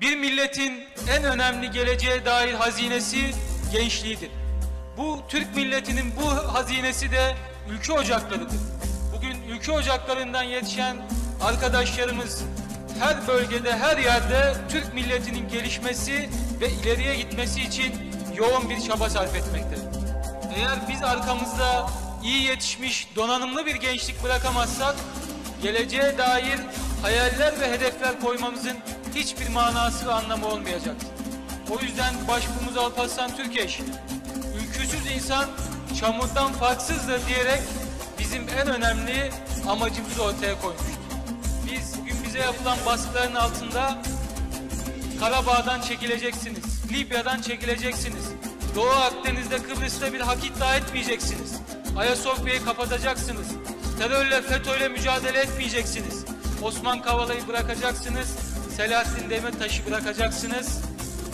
Bir milletin en önemli geleceğe dair hazinesi gençliğidir. Bu Türk milletinin bu hazinesi de ülke ocaklarıdır. Bugün ülke ocaklarından yetişen arkadaşlarımız her bölgede, her yerde Türk milletinin gelişmesi ve ileriye gitmesi için yoğun bir çaba sarf etmektedir. Eğer biz arkamızda iyi yetişmiş, donanımlı bir gençlik bırakamazsak, geleceğe dair hayaller ve hedefler koymamızın hiçbir manası ve anlamı olmayacak. O yüzden başbuğumuz Alparslan Türkeş, ülküsüz insan çamurdan farksızdır diyerek bizim en önemli amacımızı ortaya koymuştur. Biz bugün bize yapılan baskıların altında Karabağ'dan çekileceksiniz. Libya'dan çekileceksiniz. Doğu Akdeniz'de Kıbrıs'ta bir hak iddia etmeyeceksiniz. Ayasofya'yı kapatacaksınız. Terörle, FETÖ'yle mücadele etmeyeceksiniz. Osman Kavala'yı bırakacaksınız. Selahattin Demirtaş'ı bırakacaksınız.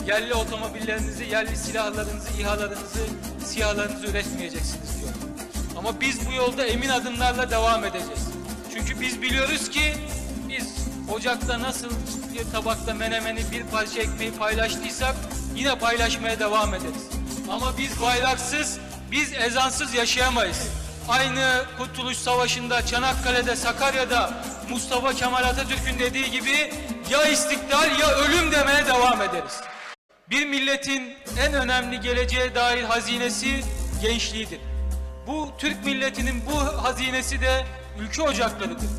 Yerli otomobillerinizi, yerli silahlarınızı, İHA'larınızı, SİHA'larınızı üretmeyeceksiniz diyor. Ama biz bu yolda emin adımlarla devam edeceğiz. Çünkü biz biliyoruz ki biz ocakta nasıl bir tabakta menemeni bir parça ekmeği paylaştıysak yine paylaşmaya devam ederiz. Ama biz bayraksız, biz ezansız yaşayamayız. Aynı Kurtuluş Savaşı'nda, Çanakkale'de, Sakarya'da Mustafa Kemal Atatürk'ün dediği gibi ya istiklal ya ölüm demeye devam ederiz. Bir milletin en önemli geleceğe dair hazinesi gençliğidir. Bu Türk milletinin bu hazinesi de ülke ocaklarıdır.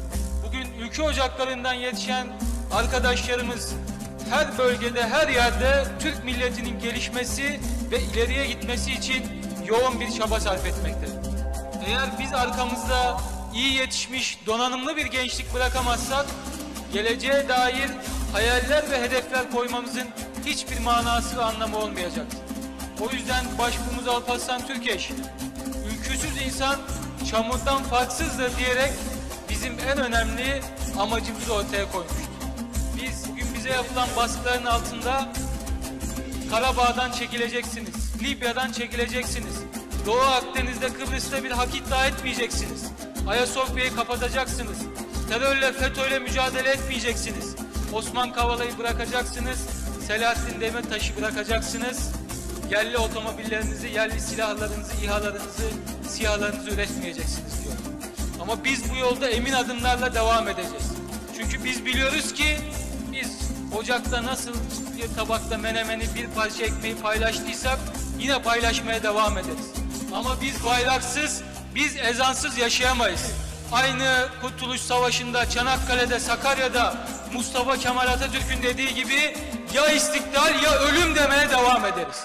Bugün ülke ocaklarından yetişen arkadaşlarımız her bölgede, her yerde Türk milletinin gelişmesi ve ileriye gitmesi için yoğun bir çaba sarf etmektedir. Eğer biz arkamızda iyi yetişmiş, donanımlı bir gençlik bırakamazsak, geleceğe dair hayaller ve hedefler koymamızın hiçbir manası ve anlamı olmayacak. O yüzden başbuğumuz Alparslan Türkeş, ülküsüz insan çamurdan farksızdır diyerek bizim en önemli amacımızı ortaya koymuştur. Biz bugün bize yapılan baskıların altında Karabağ'dan çekileceksiniz. Libya'dan çekileceksiniz. Doğu Akdeniz'de Kıbrıs'ta bir hak iddia etmeyeceksiniz. Ayasofya'yı kapatacaksınız. Terörle, FETÖ'yle mücadele etmeyeceksiniz. Osman Kavala'yı bırakacaksınız. Selahattin Demirtaş'ı bırakacaksınız. Yerli otomobillerinizi, yerli silahlarınızı, İHA'larınızı, SİHA'larınızı üretmeyeceksiniz diyor. Ama biz bu yolda emin adımlarla devam edeceğiz. Çünkü biz biliyoruz ki biz ocakta nasıl bir tabakta menemeni bir parça ekmeği paylaştıysak yine paylaşmaya devam ederiz. Ama biz bayraksız, biz ezansız yaşayamayız. Aynı Kurtuluş Savaşı'nda, Çanakkale'de, Sakarya'da Mustafa Kemal Atatürk'ün dediği gibi ya istiklal ya ölüm demeye devam ederiz.